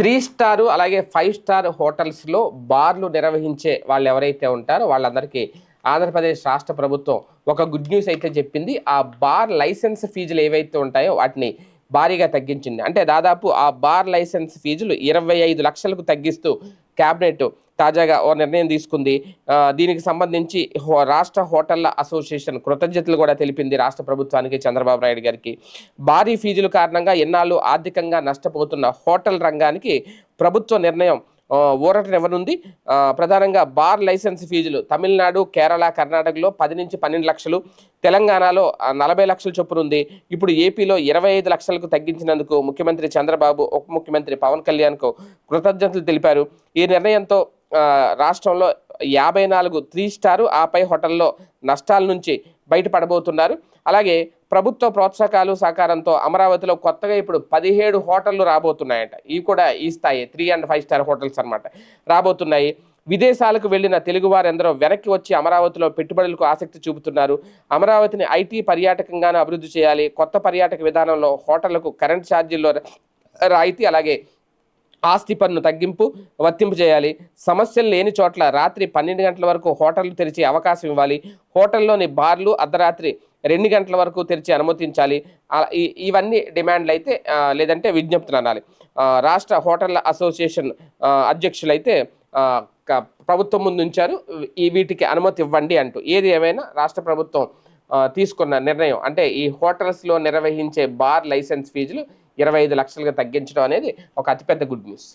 Three star అలాగే five star హోటల్స్లో బార్లు నిర్వహించే వాళ్ళు ఎవరైతే ఉంటారో వాళ్ళందరికీ ఆంధ్రప్రదేశ్ రాష్ట్ర ప్రభుత్వం ఒక గుడ్ న్యూస్ అయితే చెప్పింది. ఆ బార్ లైసెన్స్ ఫీజులు ఏవైతే ఉంటాయో వాటిని భారీగా తగ్గించింది. అంటే దాదాపు ఆ బార్ లైసెన్స్ ఫీజులు ఇరవై ఐదు లక్షలకు తగ్గిస్తూ క్యాబినెట్ తాజాగా ఓ నిర్ణయం తీసుకుంది. దీనికి సంబంధించి హో- రాష్ట్ర హోటళ్ళ అసోసియేషన్ కృతజ్ఞతలు కూడా తెలిపింది రాష్ట్ర ప్రభుత్వానికి చంద్రబాబు నాయుడు గారికి. భారీ ఫీజుల కారణంగా ఎన్నాళ్ళు ఆర్థికంగా నష్టపోతున్న హోటల్ రంగానికి ప్రభుత్వ నిర్ణయం ఊరటనివ్వనుంది ఆ, ప్రధానంగా బార్ లైసెన్స్ ఫీజులు. తమిళనాడు కేరళ కర్ణాటకలో పది నుంచి పన్నెండు లక్షలు. తెలంగాణలో నలభై లక్షల చొప్పున ఉంది ఇప్పుడు ఏపీలో ఇరవై ఐదు లక్షలకు తగ్గించినందుకు ముఖ్యమంత్రి చంద్రబాబు ఉప ముఖ్యమంత్రి పవన్ కళ్యాణ్కు కృతజ్ఞతలు తెలిపారు. ఈ నిర్ణయంతో రాష్ట్రంలో యాభై నాలుగు త్రీ స్టారు ఆపై హోటల్లో నష్టాల నుంచి బయటపడబోతున్నారు. అలాగే ప్రభుత్వ ప్రోత్సాహకాలు సహకారంతో అమరావతిలో కొత్తగా ఇప్పుడు పదిహేడు హోటళ్ళు రాబోతున్నాయంట. ఇవి కూడా ఈ స్థాయి three and five star hotels అన్నమాట. రాబోతున్నాయి. విదేశాలకు వెళ్ళిన తెలుగువారెందరో వెనక్కి వచ్చి అమరావతిలో పెట్టుబడులకు ఆసక్తి చూపుతున్నారు. అమరావతిని ఐటీ పర్యాటకంగాను అభివృద్ధి చేయాలి. కొత్త పర్యాటక విధానంలో హోటళ్ళకు కరెంట్ ఛార్జీల్లో రాయితీ అలాగే ఆస్తి పన్ను తగ్గింపు వర్తింపు చేయాలి. సమస్యలు లేని చోట్ల రాత్రి పన్నెండు గంటల వరకు హోటళ్ళు తెరిచే అవకాశం ఇవ్వాలి. హోటల్లోని బార్లు అర్ధరాత్రి రెండు గంటల వరకు తెరిచి అనుమతించాలి. ఇవన్నీ డిమాండ్లు అయితే లేదంటే విజ్ఞప్తులు అనాలి. రాష్ట్ర హోటళ్ళ అసోసియేషన్ అధ్యక్షులైతే క- ప్రభుత్వం ముందు ఉంచారు. ఈ వీటికి అనుమతి ఇవ్వండి అంటూ. ఏది ఏమైనా రాష్ట్ర ప్రభుత్వం తీసుకున్న నిర్ణయం. అంటే ఈ హోటల్స్లో నిర్వహించే బార్ లైసెన్స్ ఫీజులు ఇరవై ఐదు లక్షలుగా తగ్గించడం అనేది ఒక అతిపెద్ద గుడ్ న్యూస్.